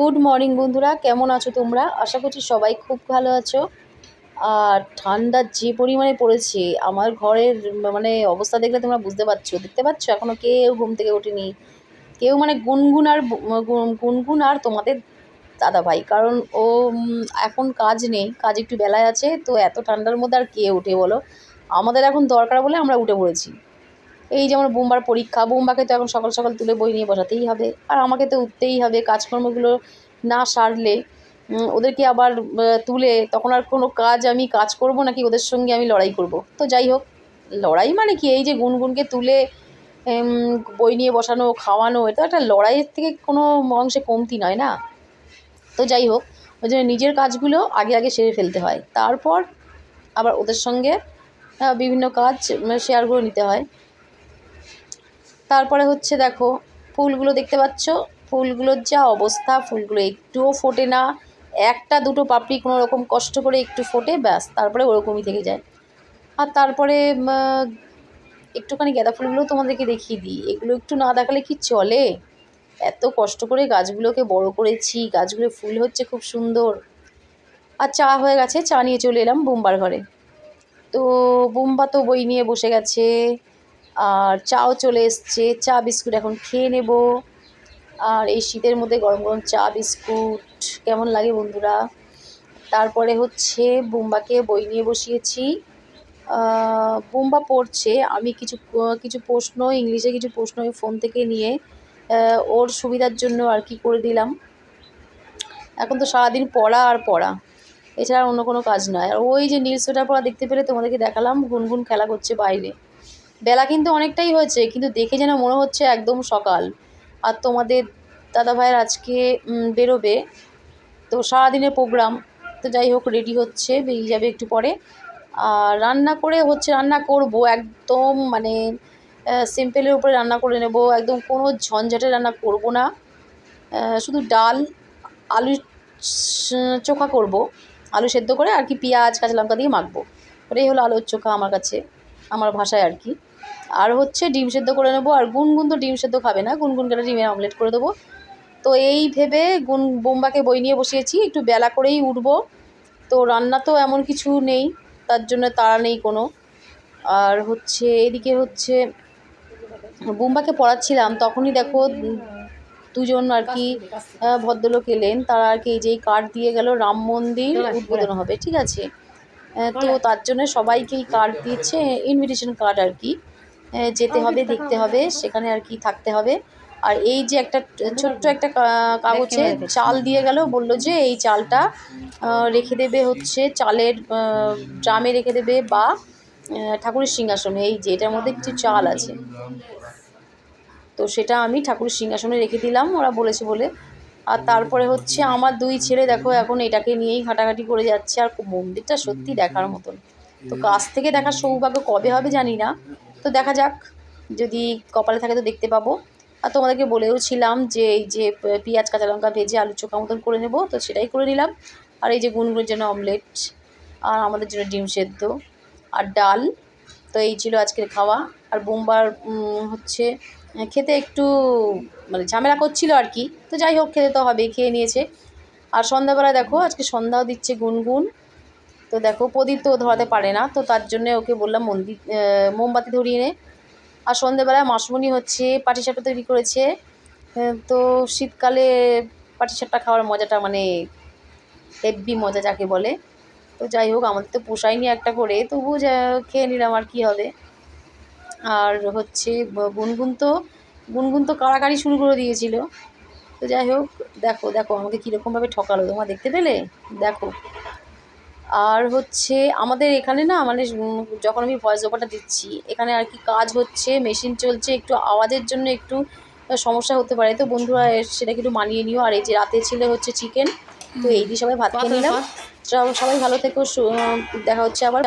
Good morning বন্ধুরা, কেমন আছো তোমরা? আশা করছি সবাই খুব ভালো আছো। আর ঠান্ডা যে পরিমাণে পড়েছে, আমার ঘরের মানে অবস্থা দেখলে তোমরা বুঝতে পারছ। দেখতে পাচ্ছ? এখনও কেউ ঘুম থেকে ওঠেনি। কেউ মানে গুনগুন আর গুনগুন আর তোমাদের দাদা ভাই কারণ ও এখন কাজ নেই, কাজ একটু বেলায় আছে, তো এত ঠান্ডার মধ্যে আর কে ওঠে বলো? আমাদের এখন দরকার বলে আমরা উঠে পড়েছি। এই যেমন বোম্বার পরীক্ষা, বোম্বাকে তো এখন সকাল সকাল তুলে বই নিয়ে বসাতেই হবে। আর আমাকে তো উঠতেই হবে, কাজকর্মগুলো না সারলে ওদেরকে আবার তুলে তখন আর কোনো কাজ আমি কাজ করব নাকি ওদের সঙ্গে আমি লড়াই করব? তো যাই হোক, লড়াই মানে কি? এই যে গুনগুনকে তুলে বই নিয়ে বসানো, খাওয়ানো, এটা একটা লড়াইয়ের থেকে কোনো অংশে কমতি নয় না? তো যাই হোক, ওই জন্য নিজের কাজগুলো আগে আগে সেরে ফেলতে হয়। তারপর আবার ওদের সঙ্গে বিভিন্ন কাজ শেয়ার করে নিতে হয়। তারপরে হচ্ছে দেখো, ফুলগুলো দেখতে পাচ্ছ? ফুলগুলোর যা অবস্থা, ফুলগুলো একটুও ফোটে না। একটা দুটো পাপড়ি কোনো রকম কষ্ট করে একটু ফোটে, ব্যাস, তারপরে ওরকমই থেকে যায়। আর তারপরে একটুখানি গাঁদা ফুলগুলো তোমাদেরকে দেখিয়ে দিই। এগুলো একটু না দেখালে কি চলে? এত কষ্ট করে গাছগুলোকে বড় করেছি, গাছগুলো ফুল হচ্ছে খুব সুন্দর। আর চা হয়ে গেছে, চা নিয়ে চলে এলাম বোম্বার ঘরে। তো বোম্বা তো বই নিয়ে বসে গেছে। আর চাও চলে এসছে, চা বিস্কুট এখন খেয়ে নেব। আর এই শীতের মধ্যে গরম গরম চা বিস্কুট, কেমন লাগে বন্ধুরা? তারপরে হচ্ছে বুম্বাকে বই নিয়ে বসিয়েছি। বুম্বা পড়ছে, আমি কিছু কিছু প্রশ্ন, ইংলিশে কিছু প্রশ্ন ওই ফোন থেকে নিয়ে ওর সুবিধার জন্য আর কি করে দিলাম। এখন তো সারাদিন পড়া আর পড়া, এছাড়া অন্য কোনো কাজ নয়। আর ওই যে নীল সোয়েটার পরা দেখতে পেলে তোমাদেরকে দেখালাম, গুনগুন খেলা করছে বাইরে। বেলা কিন্তু অনেকটাই হয়েছে, কিন্তু দেখে যেন মনে হচ্ছে একদম সকাল। আর তোমাদের দাদা ভাইয়ের আজকে বেরোবে। তো সারাদিনের প্রোগ্রাম। তো যাই হোক রেডি হচ্ছে, বেরিয়ে যাবে একটু পরে। আর রান্না করে হচ্ছে, রান্না করব একদম মানে সিম্পলের উপরে রান্না করে নেব। একদম কোনো ঝঞ্ঝাটে রান্না করব না। শুধু ডাল, আলু চোখা করব। আলু সেদ্ধ করে আর কি পেঁয়াজ, কাঁচা লঙ্কা দিয়ে মাখবো। ওটাই হলো আলুর চোখা আমার কাছে, আমার ভাষায় আর কি। আর হচ্ছে ডিম সেদ্ধ করে নেব। আর গুনগুন তো ডিম সেদ্ধ খাবে না গুনগুনকে একটা ডিমের অমলেট করে দেবো। তো এই ভেবে গুন বোম্বাকে বই নিয়ে বসিয়েছি একটু বেলা করেই উঠবো। তো রান্না তো এমন কিছু নেই তার জন্য তাড়া নেই কোনো। আর হচ্ছে এদিকে হচ্ছে বুম্বাকে পড়াচ্ছিলাম তখনই দেখো দুজন আর কি ভদ্রলোক এলেন। তারা আর কি এই যে কার্ড দিয়ে গেল রাম মন্দির উদ্বোধন হবে ঠিক আছে? তো তার জন্য সবাইকেই কার্ড দিয়েছে ইনভিটেশন কার্ড আর কি। যেতে হবে দেখতে হবে সেখানে আর কি থাকতে হবে। আর এই যে একটা ছোট্ট একটা কাগজে চাল দিয়ে গেল বলল যে এই চালটা রেখে দেবে হচ্ছে চালের ড্রামে রেখে দেবে বা ঠাকুরের সিংহাসনে। এই যে এটার মধ্যে কিছু চাল আছে। তো সেটা আমি ঠাকুরের সিংহাসনে রেখে দিলাম ওরা বলেছে বলে। আর তারপরে হচ্ছে আমার দুই ছেলে দেখো এখন এটাকে নিয়েই ঘাটাঘাটি করে যাচ্ছে। আর মন্দিরটা সত্যি দেখার মতন। তো কাছ থেকে দেখার সৌভাগ্য কবে হবে জানি না। তো দেখা যাক, যদি কপালে থাকে তো দেখতে পাবো। আর তোমাদেরকে বলেও ছিলাম যে এই যে পেঁয়াজ, কাঁচা লঙ্কা ভেজে আলু চোখা মতন করে নেব, তো সেটাই করে নিলাম। আর এই যে গুনগুনের জন্য অমলেট আর আমাদের জন্য ডিম সেদ্ধ আর ডাল, তো এই ছিল আজকের খাওয়া। আর বোমবার হচ্ছে খেতে একটু মানে ঝামেলা করছিল আর কি। তো যাই হোক, খেতে তো হবে খেয়ে নিয়েছে। আর সন্ধ্যাবেলা দেখো, আজকে সন্ধ্যাও দিচ্ছে গুনগুন। তো দেখো, প্রদীপ তো ধরাতে পারে না, তো তার জন্য ওকে বললাম, মন্দির মোমবাতি ধরিয়ে নে। আর সন্ধ্যেবেলায় মাসমণি হচ্ছে পাটিসাপটা তৈরি করেছে। তো শীতকালে পাটিসাপটা খাওয়ার মজাটা মানে হেব্বি মজা যাকে বলে। তো যাই হোক, আমাদের তো পোষায়নি একটা করে, তবুও যা খেয়ে নিলাম আর কি হবে। আর হচ্ছে গুনগুন তো গুনগুন তো কাড়াকাড়ি শুরু করে দিয়েছিল। তো যাই হোক, দেখো দেখো আমাকে কীরকমভাবে ঠকালো। তোমরা দেখতে পেলে? দেখো। আর হচ্ছে আমাদের এখানে না মানে যখন আমি ভয়েস ওভারটা দিচ্ছি এখানে আর কি কাজ হচ্ছে মেশিন চলছে একটু আওয়াজের জন্য একটু সমস্যা হতে পারে। তো বন্ধুরা সেটা সেটাকে একটু মানিয়ে নিও। আর এই যে রাতে ছিল হচ্ছে চিকেন তো এই দিয়ে সবাই ভাত খেয়ে নিলাম। সবাই ভালো থেকো দেখা হচ্ছে আবার।